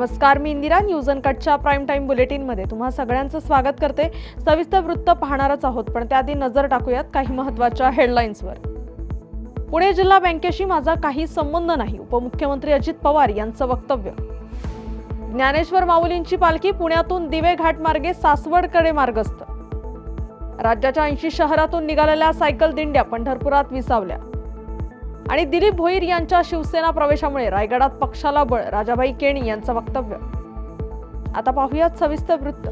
नमस्कार मी इंदिरा न्यूज अनकटच्या प्राईम टाईम बुलेटिनमध्ये तुम्हा सगळ्यांचं स्वागत करते. सविस्तर वृत्त पाहणारच आहोत पण त्याआधी नजर टाकूयात काही महत्त्वाच्या हेडलाईन्सवर पुणे जिल्हा बँकेशी माझा काही संबंध नाही उपमुख्यमंत्री अजित पवार यांचं वक्तव्य. ज्ञानेश्वर माऊलींची पालखी पुण्यातून दिवे घाट मार्गे सासवडकडे मार्गस्थ. राज्याच्या ऐंशी शहरातून निघालेल्या सायकल दिंड्या पंढरपुरात विसावल्या. आणि दिलीप भोईर यांच्या शिवसेना प्रवेशामुळे रायगडात पक्षाला बळ राजाभाई केणी यांचं वक्तव्य. आता पाहूयात सविस्तर वृत्त.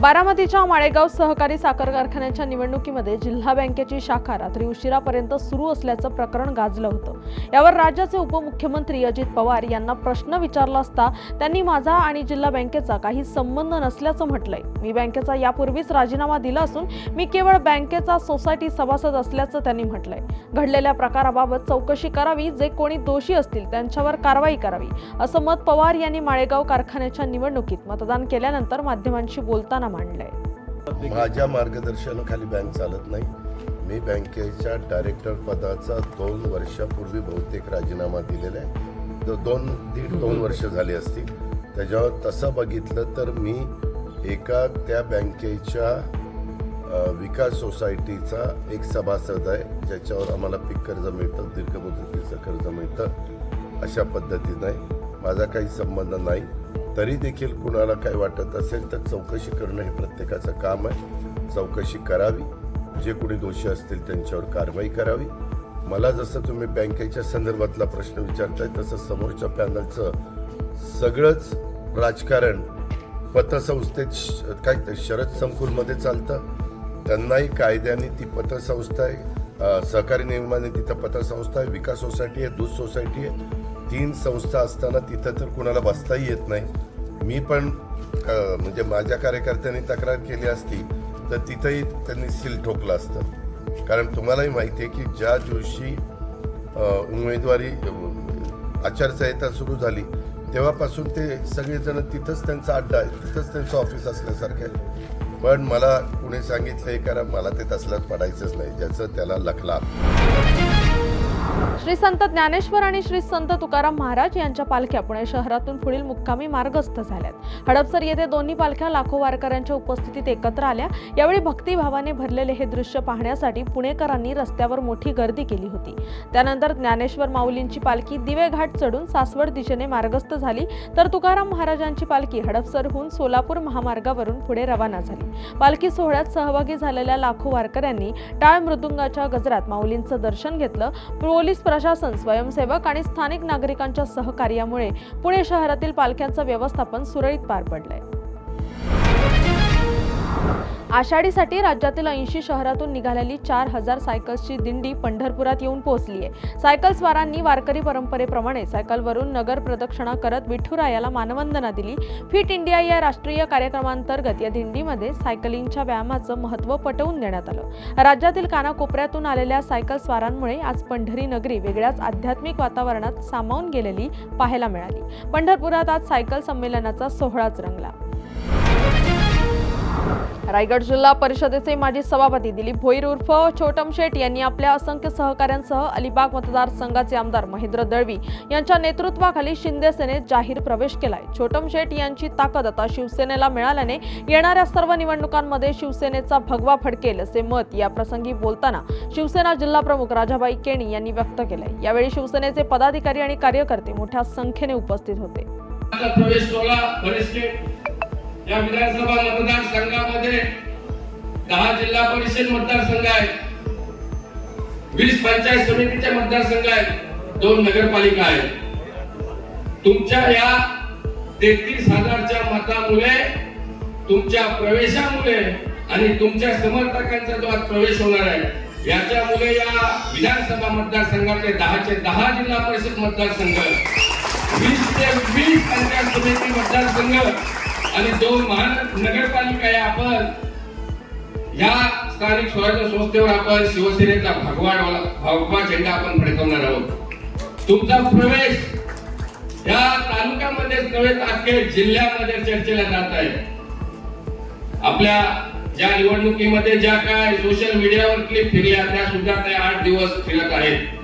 बारामतीच्या माळेगाव सहकारी साखर कारखान्याच्या निवडणुकीमध्ये जिल्हा बँकेची शाखा रात्री उशिरापर्यंत सुरू असल्याचं प्रकरण गाजलं होतं. यावर राज्याचे उपमुख्यमंत्री अजित पवार यांना प्रश्न विचारला असता त्यांनी माझा आणि जिल्हा बँकेचा काही संबंध नसल्याचं म्हटलंय. मी बँकेचा यापूर्वीच राजीनामा दिला असून मी केवळ बँकेचा सोसायटी सभासद असल्याचं त्यांनी म्हटलंय. घडलेल्या प्रकाराबाबत चौकशी करावी जे कोणी दोषी असतील त्यांच्यावर कारवाई करावी असं मत पवार यांनी माळेगाव कारखान्याच्या निवडणुकीत मतदान केल्यानंतर माध्यमांशी बोलताना मांडलंय. माझ्या मार्गदर्शनाखाली बँक चालत नाही. मी बँकेच्या डायरेक्टर पदाचा दोन वर्षापूर्वी बहुतेक राजीनामा दिलेला आहे. दो- दोन दीड दोन वर्ष झाली असतील. त्याच्यावर तसं बघितलं तर मी एका त्या बँकेच्या विकास सोसायटीचा एक सभासद आहे. ज्याच्यावर आम्हाला पीक कर्ज मिळतं दीर्घ मुदतीचं कर्ज मिळतं अशा पद्धतीनं. आहे माझा काही संबंध नाही. तरी देखील कुणाला काय वाटत असेल तर चौकशी करणं हे प्रत्येकाचं काम आहे. चौकशी करावी. जे कोणी दोषी असतील त्यांच्यावर कारवाई करावी. मला जसं तुम्ही बँकेच्या संदर्भातला प्रश्न विचारताय तसं समोरच्या पॅनलचं सगळंच राजकारण पतसंस्थेत श- काय ते शरद संकुलमध्ये चालतं. त्यांनाही कायद्याने ती पतसंस्था आहे. सहकारी नियमाने तिथं पतसंस्था आहे. विकास सोसायटी आहे दूध सोसायटी आहे. तीन संस्था असताना तिथं तर कुणाला बसताही येत नाही. मी पण म्हणजे माझ्या कार्यकर्त्यांनी तक्रार केली असती तर तिथंही त्यांनी सील ठोकलं असतं. कारण तुम्हालाही माहिती आहे की ज्या दिवशी उमेदवारी आचारसंहिता सुरू झाली तेव्हापासून ते सगळेजण तिथंच त्यांचा अड्डा आहे तिथंच त्यांचं ऑफिस असल्यासारखं आहे. पण मला कुणी सांगितलं आहे कारण मला ते तसलंच पडायचंच नाही ज्याचं त्याला लखला. श्री संत ज्ञानेश्वर आणि श्री संत तुकाराम महाराज यांच्या पालख्या पुणे शहरातून पुढील मुक्कामी मार्गस्थ झाल्यात. हडपसर येथे दोन्ही पालख्या लाखो वारकऱ्यांच्या उपस्थितीत एकत्र आल्या. यावेळी भक्तिभावाने भरलेले हे दृश्य पाहण्यासाठी पुणेकरांनी रस्त्यावर मोठी गर्दी केली होती. त्यानंतर ज्ञानेश्वर माऊलींची पालखी दिवे घाट चढून सासवड दिशेने मार्गस्थ झाली. तर तुकाराम महाराजांची पालखी हडपसरहून सोलापूर महामार्गावरून पुढे रवाना झाली. पालखी सोहळ्यात सहभागी झालेल्या लाखो वारकऱ्यांनी टाळ मृदुंगाच्या गजरात माऊलींचं दर्शन घेतलं. पोलीस प्रशासन स्वयंसेवक आणि स्थानिक नागरिकांच्या सहकार्यामुळे पुणे शहरातील पालख्यांचं व्यवस्थापन सुरळीत पार पडलंय. आषाढीसाठी राज्यातील ऐंशी शहरातून निघालेली चार हजार सायकल्सची दिंडी पंढरपुरात येऊन पोहोचली आहे. सायकलस्वारांनी वारकरी परंपरेप्रमाणे सायकलवरून नगर प्रदक्षिणा करत विठुरायाला मानवंदना दिली. फिट इंडिया या राष्ट्रीय कार्यक्रमांतर्गत या दिंडीमध्ये सायकलिंगच्या व्यायामाचं महत्त्व पटवून देण्यात आलं. राज्यातील कानाकोपऱ्यातून आलेल्या सायकल स्वारांमुळे आज पंढरी नगरी वेगळ्याच आध्यात्मिक वातावरणात सामावून गेलेली पाहायला मिळाली. पंढरपुरात आज सायकल संमेलनाचा सोहळाच रंगला. रायगड जिल्हा परिषदेचे माजी सभापती दिलीप भोईर उर्फ छोटम शेठ यांनी आपल्या असंख्य सहकाऱ्यांसह अलिबाग मतदारसंघाचे आमदार महेंद्र दळवी यांच्या नेतृत्वाखाली शिंदे सेनेत जाहीर प्रवेश केलाय. छोटम शेठ यांची ताकद आता शिवसेनेला मिळाल्याने येणाऱ्या सर्व निवडणुकांमध्ये शिवसेनेचा भगवा फडकेल असे मत या प्रसंगी बोलताना शिवसेना जिल्हा प्रमुख राजाबाई केणी यांनी व्यक्त केलंय. यावेळी शिवसेनेचे पदाधिकारी आणि कार्यकर्ते मोठ्या संख्येने उपस्थित होते. या विधानसभा मतदारसंघामध्ये दहा जिल्हा परिषद मतदारसंघ आहेत. वीस पंचायत समितीचे मतदारसंघ आहेत. दोन नगरपालिका आहेत. तुमच्या या तेहतीस हजारच्या मतामुळे तुमच्या प्रवेशामुळे आणि तुमच्या समर्थकांचा जो आज प्रवेश होणार आहे याच्यामुळे या विधानसभा मतदारसंघातले दहाचे दहा जिल्हा परिषद मतदारसंघ वीस ते वीस पंचायत समिती मतदारसंघ आणि दोन महानगरपालिका आहे आपण या स्थानिक स्वराज्य संस्थेवर आपण शिवसेनेचा भगवा भगवा झेंडा आपण फडकवणार आहोत. तुमचा प्रवेश या तालुक्यामध्येच नव्हे तर जिल्ह्यामध्ये चर्चेला जात आहे. आपल्या ज्या निवडणुकीमध्ये ज्या काय सोशल मीडियावर क्लिप फिरल्या त्या सुद्धा त्या आठ दिवस फिरत आहेत.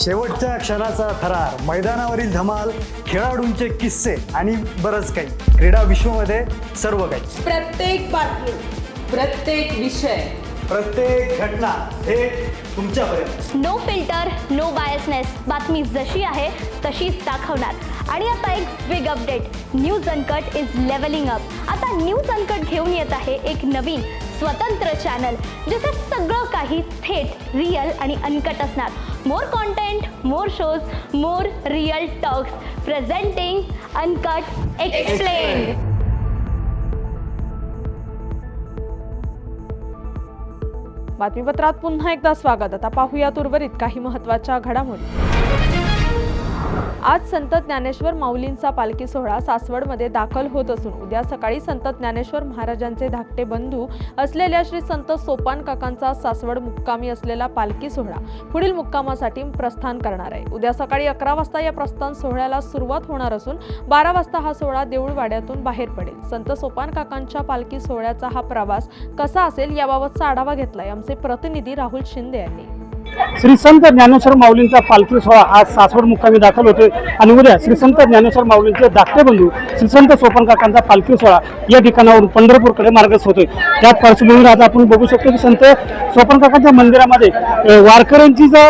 शेवटच्या क्षणाचा थरार मैदानावरील धमाल खेळाडूंचे किस्से आणि बरंच काही. क्रीडा विश्वमध्ये सर्व काही. प्रत्येक बातमी प्रत्येक विषय. प्रत्येक घटना थेट तुमच्यापर्यंत. नो फिल्टर नो बायसनेस बातमी जशी आहे तशीच दाखवणार. आणि आता एक big update news uncut is leveling up आता न्यूज अनकट घेऊन येत आहे एक नवीन स्वतंत्र चॅनल जिथे सगळं काही थेट रिअल आणि अनकट असणार. More content more shows more real talks presenting uncut explain बातमीपत्रात पुन्हा एकदा स्वागत. आता पाहूयात उर्वरित काही महत्त्वाच्या घडामोडी. आज संत ज्ञानेश्वर माऊलींचा पालखी सोहळा सासवडमध्ये दाखल होत असून उद्या सकाळी संत ज्ञानेश्वर महाराजांचे धाकटे बंधू असलेल्या श्री संत सोपान काकांचा सासवड मुक्कामी असलेला पालखी सोहळा पुढील मुक्कामासाठी प्रस्थान करणार आहे. उद्या सकाळी अकरा वाजता या प्रस्थान सोहळ्याला सुरुवात होणार असून बारा वाजता हा सोहळा देऊळवाड्यातून बाहेर पडेल. संत सोपान काकांच्या पालखी सोहळ्याचा हा प्रवास कसा असेल याबाबतचा आढावा घेतलाय आमचे प्रतिनिधी राहुल शिंदे यांनी. श्री संत ज्ञानेश्वर माऊलींचा पालखी सोहळा आज सासवड मुक्कामी दाखल होतोय. आणि उद्या श्री संत ज्ञानेश्वर माऊलींचे धाकटे बंधू श्री संत सोपन काकांचा पालखी सोहळा या ठिकाणावरून पंढरपूरकडे मार्गस्थ होतोय. त्या पार्श्वभूमीवर आज आपण बघू शकतो की संत सोपन काकांच्या मंदिरामध्ये वारकऱ्यांची जो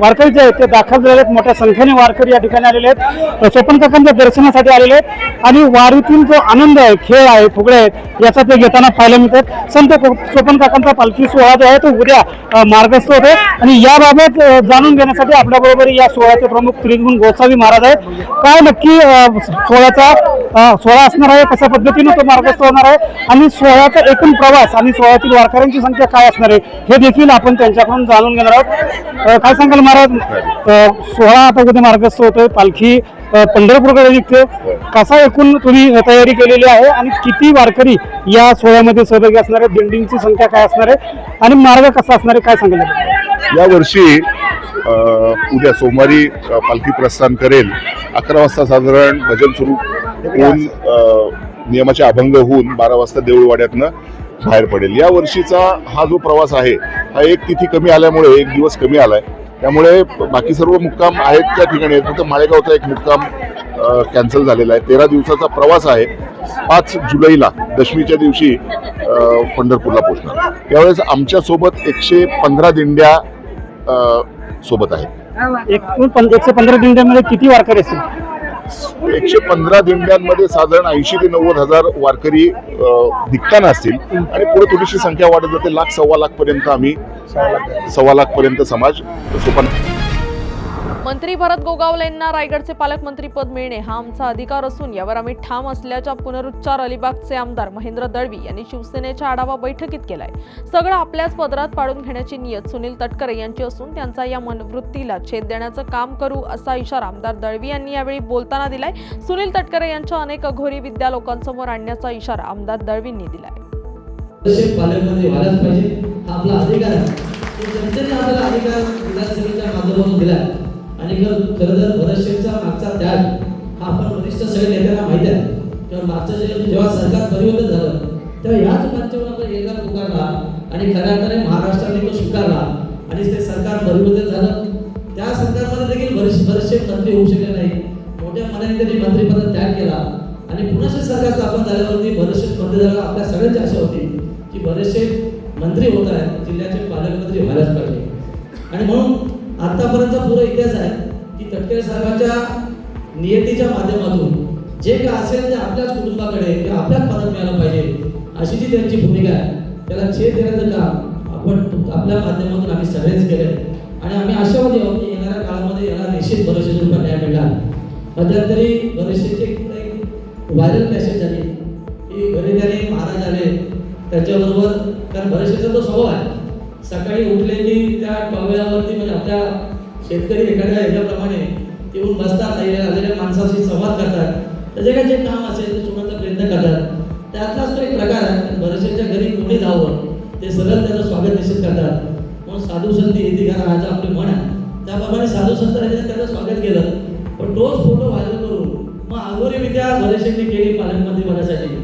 वारकरी जे आहेत ते दाखल झालेले आहेत. मोठ्या संख्येने वारकरी या ठिकाणी आलेले आहेत. सोपन काकांच्या दर्शनासाठी आलेले आहेत. आणि वारीतील जो आनंद आहे खेळ आहे फुगडे आहेत याचा ते घेताना पाहायला मिळतात. संत सोपन काकांचा पालखी सोहळा जो आहे तो उद्या मार्गस्थ होतोय. आणि याबाबत जाणून घेण्यासाठी आपल्याबरोबर या सोहळ्याचे प्रमुख त्रिगुण गोसावी महाराज आहेत. काय नक्की सोहळ्याचा सोहळा असणार आहे कशा पद्धतीने तो मार्गस्थ होणार आहे? आणि सोहळ्याचा एकूण प्रवास आणि सोहळ्यातील वारकऱ्यांची संख्या काय असणार आहे हे देखील आपण त्यांच्याकडून जाणून घेणार आहोत. काय सांगाल महाराज? सोहळा आता उद्या मार्गस्थ होतोय? पालखी पंढरपूरकडे निघते. कसा एकूण तुम्ही तयारी केलेली आहे आणि किती वारकरी या सोहळ्यामध्ये सहभागी असणार आहे बिल्डिंगची संख्या काय असणार आहे? आणि मार्ग कसा असणार आहे? काय सांगाल? यावर्षी उद्या सोमवारी पालखी प्रस्थान करेल. अकरा वाजता साधारण भजन सुरू होऊन नियमाचे अभंग होऊन बारा वाजता देऊळवाड्यातनं बाहेर पडेल. या वर्षीचा हा जो प्रवास आहे हा एक तिथी कमी आल्यामुळे एक दिवस कमी आलाय. त्यामुळे बाकी सर्व मुक्काम आहेत त्या ठिकाणी फक्त माळेगावचा एक मुक्काम कॅन्सल झालेला आहे. तेरा दिवसाचा प्रवास आहे. पाच जुलैला दशमीच्या दिवशी पंढरपूरला पोहोचणार. त्यावेळेस आमच्यासोबत एकशे पंधरा दिंड्या सोबत आहेत एकूण एकशे पंधरा दिंड्यामध्ये किती वारकरी असतील? एकशे पंधरा दिंड्यांमध्ये साधारण ऐंशी ते नव्वद हजार वारकरी निघताना असतील. आणि पुढे थोडीशी संख्या वाढत जाते. लाख सव्वा लाख पर्यंत आम्ही सव्वा लाख पर्यंत समाज सोपान मंत्री भरत गोगावले यांना रायगडचे पालकमंत्री पद मिळणे हा आमचा अधिकार असून यावर आम्ही ठाम असल्याचा पुनरुच्चार अलिबागचे आमदार महेंद्र दळवी यांनी शिवसेनेच्या आढावा बैठकीत केलाय. सगळं आपल्याच पदरात पाडून घेण्याची नियत सुनील तटकरे यांची असून त्यांचा या मनवृत्तीला छेद देण्याचं काम करू असा इशारा आमदार दळवी यांनी यावेळी बोलताना दिलाय. सुनील तटकरे यांच्या अनेक अघोरी विद्या लोकांसमोर आणण्याचा इशारा आमदार दळवींनी दिलाय. आपला अधिकार आहे. जनतेने अधिकार विधानसभेच्या माध्यमातून दिला आणि खरं तर भरतशेठचा मागचा त्याग हा आपण वरिष्ठ सगळ्या नेत्यांना माहिती आहे. किंवा मागचं जे जेव्हा सरकार परिवर्तन झालं तेव्हा याच माध्यमातून आपण एल्गार पुकारला आणि खऱ्या अर्थाने महाराष्ट्राने तो स्वीकारला आणि ते सरकार परिवर्तन झालं. त्या सरकारमध्ये देखील बरेच बरेचसे मंत्री होऊ शकले नाही मोठ्या मनाने त्यांनी मंत्रीपद त्याग केला. आणि पुन्हा सरकार स्थापन झाल्यावरती बरेचसे मंत्री झाला आपल्या सगळ्यांची आशा होती की बरेचसे मंत्री होत आहेत जिल्ह्याचे पालकमंत्री व्हायलाच पाहिजे. आणि म्हणून आतापर्यंतचा पुरा इतिहास आहे की तटकरे साहेबांच्या नियतीच्या माध्यमातून जे काय असेल ते आपल्याच कुटुंबाकडे किंवा आपल्याच पदात मिळालं पाहिजे अशी जी त्यांची भूमिका आहे त्याला छेद देण्याचं काम आपण आपल्या माध्यमातून आम्ही सगळेच केले आणि आम्ही आशावादी आहोत की येणाऱ्या काळामध्ये याला निश्चित बरेचशे रुपये न्याय मिळणार मध्यंतरी बरेचशे व्हायरल मेसेज झाली की घरी त्याने महाराज आले त्याच्याबरोबर कारण बरेचशेचा तो स्वभाव आहे. सकाळी उठले की त्या टॉवेलावरती म्हणजे आपल्या शेतकरी एखाद्या ह्याच्याप्रमाणे येऊन बसतात आलेल्या आलेल्या माणसाशी संवाद करतात. त्याचे काय जे काम असेल ते सोडण्याचा प्रयत्न करतात. त्यातलाच तो एक प्रकार आहे बरेचशाच्या घरी कोणी जावं ते सगळं त्याचं स्वागत निश्चित करतात. म्हणून साधू संत येते घरा आज आपले म्हण आहे. त्याप्रमाणे साधू संतांनी त्याचं स्वागत केलं. पण तोच फोटो व्हायरल करून मग आगोरी विद्या बरेचशांनी केली पालकमंत्री होण्यासाठी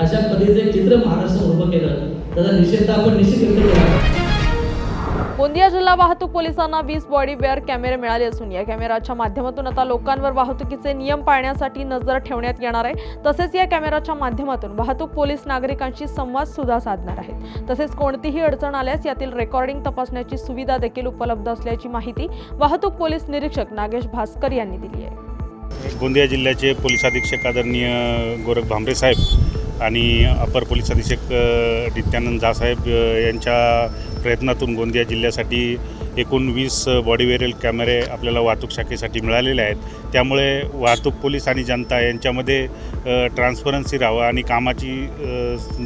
अशा पद्धतीचं एक चित्र महाराष्ट्र उभं केलं. त्याचा निषेध तर आपण निश्चित व्यक्त केला. गोंदिया जिल्हा वाहतूक पोलिसांना वीस बॉडी वेअर कॅमेरे मिळाले असून या कॅमेराच्या माध्यमातून आता लोकांवर वाहतुकीचे नियम पाळण्यासाठी नजर ठेवण्यात येणार आहे. तसेच या कॅमेराच्या माध्यमातून वाहतूक पोलीस नागरिकांशी संवाद सुद्धा साधणार आहेत. तसेच कोणतीही अडचण आल्यास यातील रेकॉर्डिंग तपासण्याची सुविधा देखील उपलब्ध असल्याची माहिती वाहतूक पोलीस निरीक्षक नागेश भास्कर यांनी दिली आहे. गोंदिया जिल्ह्याचे पोलीस अधीक्षक आदरणीय गोरख भांबरे साहेब आणि अपर पोलीस अधीक्षक नित्यानंद झासाहेब यांच्या प्रयत्नातून गोंदिया जिल्ह्यासाठी एकूण वीस बॉडी वेरियल कॅमेरे आपल्याला वाहतूक शाखेसाठी मिळालेले आहेत. त्यामुळे वाहतूक पोलीस आणि जनता यांच्यामध्ये ट्रान्सपरन्सी राहावं आणि कामाची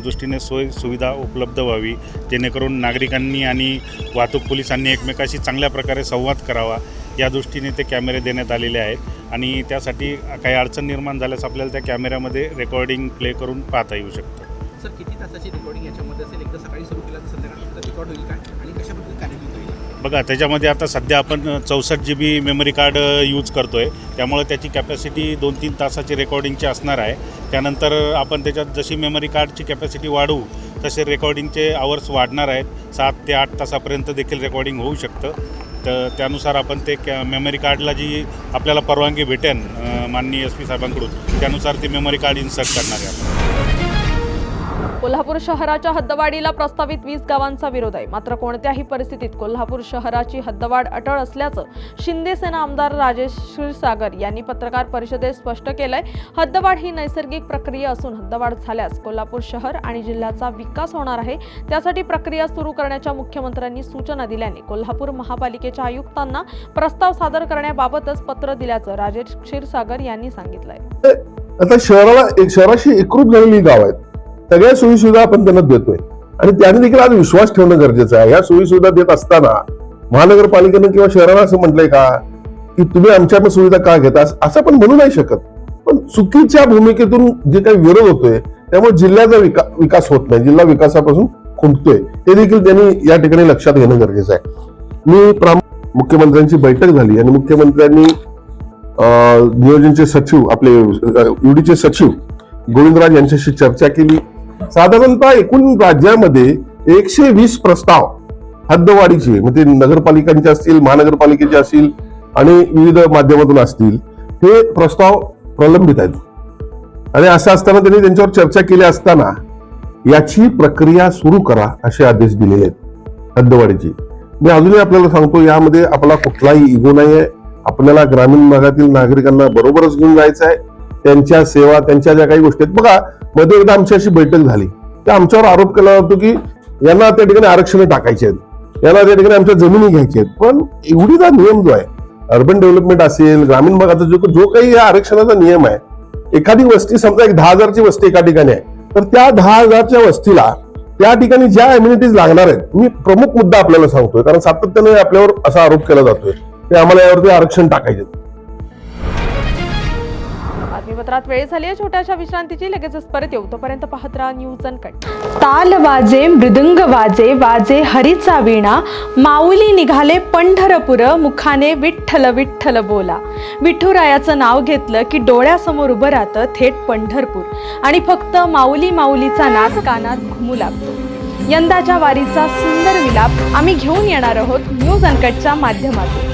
दृष्टीने सोय सुविधा उपलब्ध व्हावी जेणेकरून नागरिकांनी आणि वाहतूक पोलिसांनी एकमेकाशी चांगल्या प्रकारे संवाद करावा या दृष्टीने ते कॅमेरे देण्यात आलेले आहेत. आणि त्यासाठी काही अडचण निर्माण झाल्यास आपल्याला त्या कॅमेऱ्यामध्ये रेकॉर्डिंग प्ले करून पाहता येऊ शकतं. सर किती तासाची रेकॉर्डिंग याच्यामध्ये असेल? एकदा सकाळी सुरू केला तर संध्याकाळी? रेकॉर्ड होईल काय? आणि कशा पद्धतीने कार्यान्वित होईल? बघा त्याच्यामध्ये आता सध्या आपण चौसष्ट G B memory card use करतो आहे त्यामुळे त्याची कॅपॅसिटी दोन तीन तासाची रेकॉर्डिंगची असणार आहे. त्यानंतर आपण त्याच्यात जशी मेमरी कार्डची कॅपॅसिटी वाढवू तसे रेकॉर्डिंगचे आवर्स वाढणार आहेत. सात ते आठ तासापर्यंत देखील रेकॉर्डिंग होऊ शकतं. तर त्यानुसार आपण ते कॅ मेमरी कार्डला जी आपल्याला परवानगी भेटेन माननीय एस पी साहेबांकडून त्यानुसार ती मेमरी कार्ड इन्सर्ट करणार आहे आपण. कोल्हापूर शहराच्या हद्दवाढीला प्रस्तावित वीस गावांचा विरोध आहे. मात्र कोणत्याही परिस्थितीत कोल्हापूर शहराची हद्दवाढ अटळ असल्याचं शिंदे सेना आमदार राजेश क्षीरसागर यांनी पत्रकार परिषदेत स्पष्ट केलंय. हद्दवाढ ही नैसर्गिक प्रक्रिया असून हद्दवाढ झाल्यास कोल्हापूर शहर आणि जिल्ह्याचा विकास होणार आहे. त्यासाठी प्रक्रिया सुरू करण्याच्या मुख्यमंत्र्यांनी सूचना दिल्याने कोल्हापूर महापालिकेच्या आयुक्तांना प्रस्ताव सादर करण्याबाबतच पत्र दिल्याचं राजेश क्षीरसागर यांनी सांगितलंय. आता शहराला शहराशी एकरूप झालेली गाव आहेत. सगळ्या सोयीसुविधा आपण त्यांना देतोय. आणि त्याने देखील आज विश्वास ठेवणं गरजेचं आहे. या सोयीसुविधा देत असताना महानगरपालिकेनं किंवा शहराला असं म्हटलंय का की तुम्ही आमच्या सुविधा का घेता? असं आपण म्हणू नाही शकत. पण चुकीच्या भूमिकेतून जे काही विरोध होतोय त्यामुळे जिल्ह्याचा विका विकास होत नाही. जिल्हा विकासापासून खुंटतोय. ते देखील त्यांनी या ठिकाणी लक्षात घेणं गरजेचं आहे. मी प्राम मुख्यमंत्र्यांची बैठक झाली आणि मुख्यमंत्र्यांनी अं, नियोजनचे सचिव आपले ईडीचे सचिव गोविंदराज यांच्याशी चर्चा केली. साधारणतः एकूण राज्यामध्ये एकशे वीस प्रस्ताव हद्दवाढीचे म्हणजे नगरपालिकांचे असतील महानगरपालिकेचे असतील आणि विविध माध्यमातून असतील हे प्रस्ताव प्रलंबित आहेत. आणि असं असताना त्यांनी त्यांच्यावर चर्चा केली असताना याची प्रक्रिया सुरू करा असे आदेश दिले आहेत हद्दवाढीची. मी अजूनही आपल्याला सांगतो यामध्ये आपला कुठलाही इगो नाही आहे आपल्याला ग्रामीण भागातील नागरिकांना बरोबरच घेऊन जायचं आहे त्यांच्या सेवा त्यांच्या ज्या काही गोष्टी आहेत बघा मध्ये एकदा आमची अशी बैठक झाली. त्या आमच्यावर आरोप केला जातो की यांना त्या ठिकाणी आरक्षण टाकायचे आहेत. यांना त्या ठिकाणी आमच्या जमिनी घ्यायच्या आहेत. पण एवढीचा नियम जो आहे अर्बन डेव्हलपमेंट असेल ग्रामीण भागाचा जो जो काही या आरक्षणाचा नियम आहे एखादी वस्ती समजा एक दहा हजारची वस्ती एका ठिकाणी आहे तर त्या दहा हजारच्या वस्तीला त्या ठिकाणी ज्या अम्युनिटीज लागणार आहेत मी प्रमुख मुद्दा आपल्याला सांगतोय. कारण सातत्याने आपल्यावर असा आरोप केला जातोय. ते आम्हाला यावरती आरक्षण टाकायचे बातमीपत्रात वेळ झाली आहे. छोट्याशा विश्रांतीची लगेचच परत येऊ. तोपर्यंत पाहत राहा न्यूज अनकट ताल वाजे मृदुंग वाजे वाजे हरीचा वीणा. माऊली निघाले पंढरपुर मुखाने विठ्ठल विठ्ठल बोला. विठुरायाचं नाव घेतलं की डोळ्यासमोर उभं राहतं थेट पंढरपूर. आणि फक्त माऊली माऊलीचा नाद कानात घुमू लागतो. यंदाच्या वारीचा सुंदर विलाप आम्ही घेऊन येणार आहोत न्यूज अनकटच्या माध्यमातून.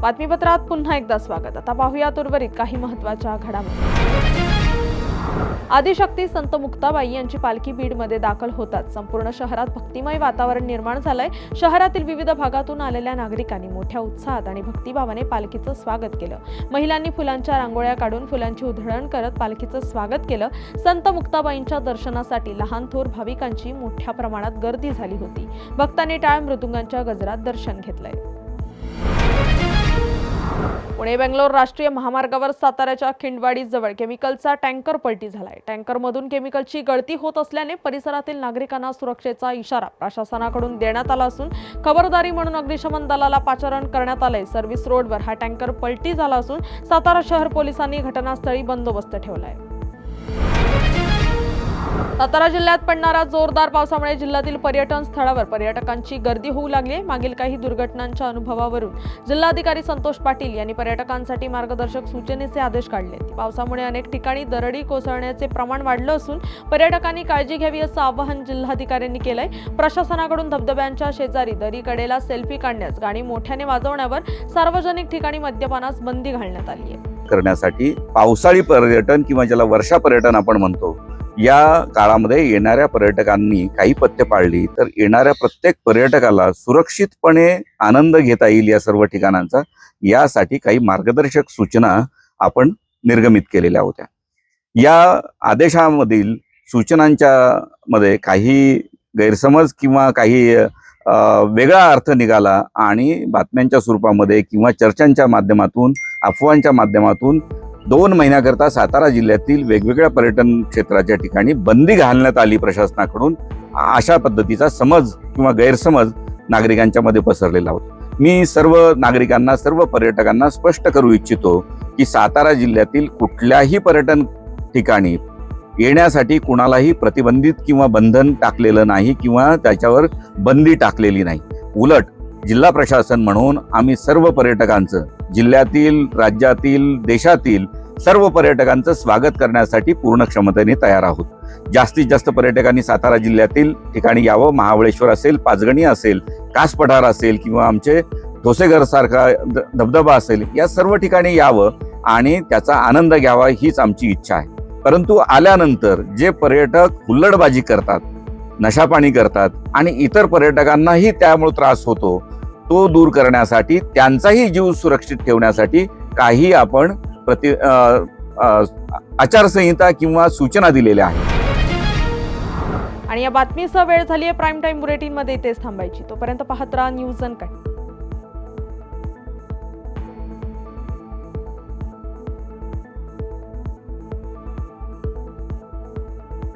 बातमीपत्रात पुन्हा एकदा स्वागत. आता पाहूयात उर्वरित काही महत्त्वाच्या घडामोडी. आदिशक्ती संत मुक्ताबाई यांची पालखी बीडमध्ये दाखल होतात संपूर्ण शहरात भक्तिमय वातावरण निर्माण झालंय. शहरातील विविध भागातून आलेल्या नागरिकांनी मोठ्या उत्साहात आणि भक्तिभावाने पालखीचं स्वागत केलं. महिलांनी फुलांच्या रांगोळ्या काढून फुलांची उधळण करत पालखीचं स्वागत केलं. संत मुक्ताबाईंच्या दर्शनासाठी लहान थोर भाविकांची मोठ्या प्रमाणात गर्दी झाली होती. भक्तांनी टाळ मृदुंगांच्या गजरात दर्शन घेतलंय. पुणे बेंगलोर राष्ट्रीय महामार्गावर साताऱ्याच्या खिंडवाडी जवळ केमिकलचा टँकर पलटी झालाय. टँकरमधून केमिकलची गळती होत असल्याने परिसरातील नागरिकांना सुरक्षेचा इशारा प्रशासनाकडून देण्यात आला असून खबरदारी म्हणून अग्निशमन दलाला पाचारण करण्यात आलंय. सर्व्हिस रोडवर हा टँकर पलटी झाला असून सातारा शहर पोलिसांनी घटनास्थळी बंदोबस्त ठेवलाय. सातारा जिल्ह्यात पडणारा जोरदार पावसामुळे जिल्ह्यातील पर्यटन स्थळावर पर्यटकांची गर्दी होऊ लागली आहे. मागील काही दुर्घटनांच्या अनुभवावरून जिल्हाधिकारी संतोष पाटील यांनी पर्यटकांसाठी मार्गदर्शक सूचनेचे आदेश काढले. पावसामुळे अनेक ठिकाणी दरडी कोसळण्याचे प्रमाण वाढलं असून पर्यटकांनी काळजी घ्यावी असं आवाहन जिल्हाधिकाऱ्यांनी केलंय. प्रशासनाकडून धबधब्यांच्या शेजारी दरीकडेला सेल्फी काढण्यास गाणी मोठ्याने वाजवण्यावर सार्वजनिक ठिकाणी मद्यपानास बंदी घालण्यात आली आहे. करण्यासाठी पावसाळी पर्यटन किंवा ज्याला वर्षा पर्यटन आपण म्हणतो या काळामध्ये येणाऱ्या पर्यटकांनी काही पथ्य पाळली तर येणाऱ्या प्रत्येक पर्यटकाला सुरक्षितपणे आनंद घेता येईल या सर्व ठिकाणांचा यासाठी काही मार्गदर्शक सूचना आपण निर्गमित केलेल्या होत्या. या आदेशामधील सूचनांच्या मध्ये काही गैरसमज किंवा काही वेगळा अर्थ निघाला आणि बातम्यांच्या स्वरूपामध्ये किंवा चर्चांच्या माध्यमातून अफवांच्या माध्यमातून दोन महिन्याकरता सातारा जिल्ह्यातील वेगवेगळ्या पर्यटन क्षेत्राच्या ठिकाणी बंदी घालण्यात आली प्रशासनाकडून. अशा पद्धतीचा समज किंवा गैरसमज नागरिकांच्या मध्ये पसरलेला होता. मी सर्व नागरिकांना सर्व पर्यटकांना स्पष्ट करू इच्छितो की सातारा जिल्ह्यातील कुठल्याही पर्यटन ठिकाणी येण्यासाठी कुणालाही प्रतिबंधित किंवा बंधन टाकलेलं नाही किंवा त्याच्यावर बंदी टाकलेली नाही. उलट जिल्हा प्रशासन म्हणून आम्ही सर्व पर्यटकांचं जिल्ह्यातील राज्यातील देशातील सर्व पर्यटकांचं स्वागत करण्यासाठी पूर्ण क्षमतेने तयार आहोत. जास्तीत जास्त पर्यटकांनी सातारा जिल्ह्यातील ठिकाणी यावं महाबळेश्वर असेल पाचगणी असेल कास पठार असेल किंवा आमचे ठोसेघर सारखा धबधबा असेल या सर्व ठिकाणी यावं आणि त्याचा आनंद घ्यावा हीच आमची इच्छा आहे. परंतु आल्यानंतर जे पर्यटक हुल्लडबाजी करतात नशापाणी करतात आणि इतर पर्यटकांनाही त्यामुळे त्रास होतो तो दूर करण्यासाठी त्यांचाही जीव सुरक्षित ठेवण्यासाठी काही आपण प्रति आचारसंहिता किंवा सूचना दिलेल्या आहेत. आणि या बातमीसह वेळ झाली आहे प्राईम टाईम बुलेटिनमध्ये इथेच थांबायची. तोपर्यंत पाहत राहा न्यूज अनकट